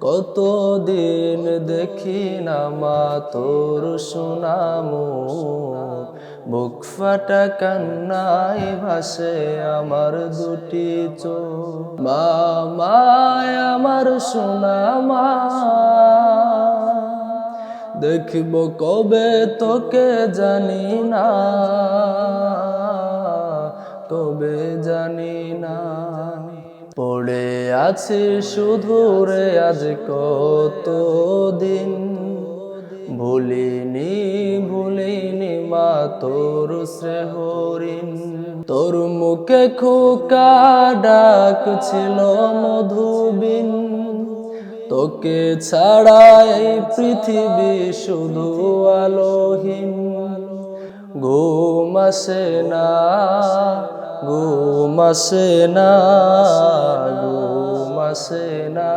কতদিন দেখি না মা, তোর সুনামু বুক ফাটা কান্নায় ভাসে আমার দুটি চো মা, মায়, আমার সোনামা। দেখব কবে তোকে জানি না। কবে জানি না। পড়ে আছি শুধু রে আজ কত দিন ভুলিনি ভুলিনি মা, তোর শ্রেহরিন। তোর মুখে খোকা ডাক ছিল মধুবিন। তোকে ছাড়া এই পৃথিবী শুধু আলোহীন। ঘুম আসে না, ঘুম আসে না। না